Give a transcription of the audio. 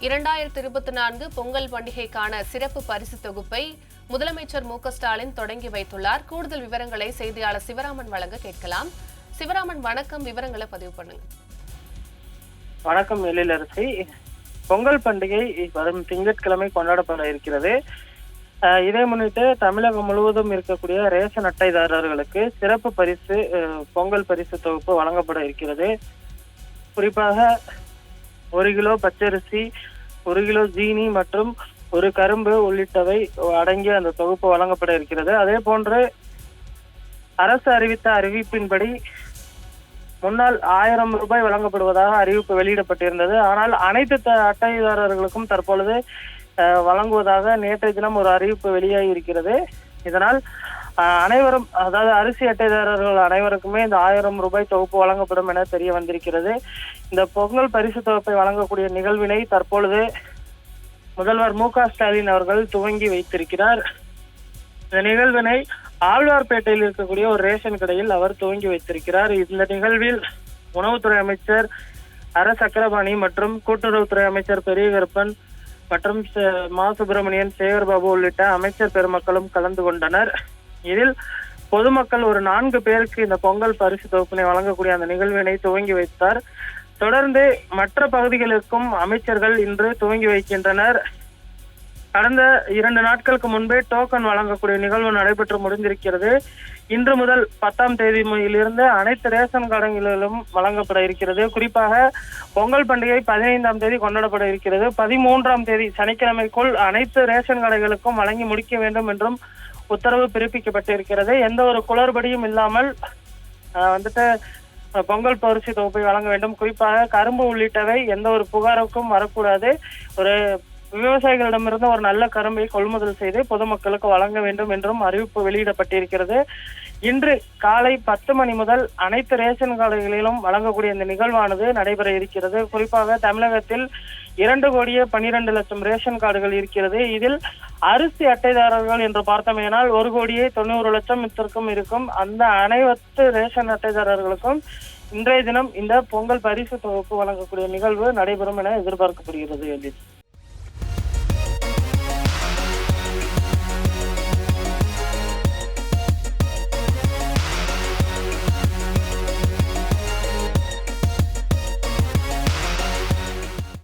இரண்டாயிரத்தி இருபத்தி நான்கு பொங்கல் பண்டிகைக்கான சிறப்பு பரிசு தொகுப்பை முதலமைச்சர் மு ஸ்டாலின் தொடங்கி வைத்துள்ளார். கூடுதல் விவரங்களை செய்தியாளர் சிவராமன் வழங்க கேட்கலாம். சிவராமன் வணக்கம். விவரங்களை பதிவு பண்ணுங்க. வணக்கம் எழிலரசி. பொங்கல் பண்டிகை வரும் திங்கட்கிழமை கொண்டாடப்பட இருக்கிறது. இதை முன்னிட்டு தமிழகம் முழுவதும் இருக்கக்கூடிய ரேஷன் அட்டைதாரர்களுக்கு சிறப்பு பரிசு அஹ், பொங்கல் பரிசு தொகுப்பு வழங்கப்பட இருக்கிறது. குறிப்பாக ஒரு கிலோ பச்சரிசி ஒரு கிலோ ஜீனி மற்றும் ஒரு கரும்பு உள்ளிட்டவை அடங்கிய அந்த தொகுப்பு வழங்கப்பட இருக்கிறது. அதே போன்று அரசு அறிவித்த அறிவிப்பின்படி முன்னால் ஆயிரம் ரூபாய் வழங்கப்படுவதாக அறிவிப்பு வெளியிடப்பட்டிருந்தது. ஆனால் அனைத்து த- அட்டைதாரர்களுக்கும் தற்பொழுது அஹ், வழங்குவதாக நேற்றைய தினம் ஒரு அறிவிப்பு வெளியாகி இருக்கிறது. இதனால் அனைவரும் அதாவது அரிசி அட்டைதாரர்கள் அனைவருக்குமே இந்த ஆயிரம் ரூபாய் தொகுப்பு வழங்கப்படும் என தெரிய வந்திருக்கிறது. இந்த பொங்கல் பரிசு தொகுப்பை வழங்கக்கூடிய நிகழ்வினை தற்பொழுது முதல்வர் மு க ஸ்டாலின் அவர்கள் துவங்கி வைத்திருக்கிறார். இந்த நிகழ்வினை ஆழ்வார்பேட்டையில் இருக்கக்கூடிய ஒரு ரேஷன் கடையில் அவர் துவங்கி வைத்திருக்கிறார். இந்த நிகழ்வில் உணவுத்துறை அமைச்சர் அர சக்கரபாணி மற்றும் கூட்டுறவுத்துறை அமைச்சர் பெரியகருப்பன் மற்றும் மா சுப்பிரமணியன் சேகர்பாபு உள்ளிட்ட அமைச்சர் பெருமக்களும் கலந்து கொண்டனர். இதில் பொதுமக்கள் ஒரு நான்கு பேருக்கு இந்த பொங்கல் பரிசு தொகுப்பினை வழங்கக்கூடிய அந்த நிகழ்வினை துவங்கி வைத்தார். தொடர்ந்து மற்ற பகுதிகளுக்கும் அமைச்சர்கள் இன்று துவங்கி வைக்கின்றனர். கடந்த இரண்டு நாட்களுக்கு முன்பே டோக்கன் வழங்கக்கூடிய நிகழ்வு நடைபெற்று முடிந்திருக்கிறது. இன்று முதல் பத்தாம் தேதியிலிருந்து அனைத்து ரேஷன் கடைகளிலும் வழங்கப்பட இருக்கிறது. குறிப்பாக பொங்கல் பண்டிகை பதினைந்தாம் தேதி கொண்டாடப்பட இருக்கிறது. பதிமூன்றாம் தேதி சனிக்கிழமைக்குள் அனைத்து ரேஷன் கடைகளுக்கும் வழங்கி முடிக்க வேண்டும் என்றும் உத்தரவு பிறப்பிக்கப்பட்டிருக்கிறது எந்த ஒரு குளறுபடியும் இல்லாமல் ஆஹ், வந்துட்டு பொங்கல் பரிசு தொகுப்பை வழங்க வேண்டும். குறிப்பாக கரும்பு உள்ளிட்டவை எந்த ஒரு புகாருக்கும் வரக்கூடாது. ஒரு விவசாயிகளிடமிருந்து ஒரு நல்ல கரும்பை கொள்முதல் செய்து பொதுமக்களுக்கு வழங்க வேண்டும் என்றும் அறிவிப்பு வெளியிடப்பட்டிருக்கிறது. இன்று காலை பத்து மணி முதல் அனைத்து ரேஷன் கடைகளிலும் வழங்கக்கூடிய இந்த நிகழ்வானது நடைபெற இருக்கிறது. குறிப்பாக தமிழகத்தில் இரண்டு கோடியே பனிரெண்டு லட்சம் ரேஷன் கார்டுகள் இருக்கிறது. இதில் அரிசி அட்டைதாரர்கள் என்று பார்த்தோமேனால் ஒரு கோடியே தொண்ணூறு லட்சம் இத்திற்கும் இருக்கும். அந்த அனைத்து ரேஷன் அட்டைதாரர்களுக்கும் இன்றைய தினம் இந்த பொங்கல் பரிசு தொகுப்பு வழங்கக்கூடிய நிகழ்வு நடைபெறும் என எதிர்பார்க்கப்படுகிறது. எழில்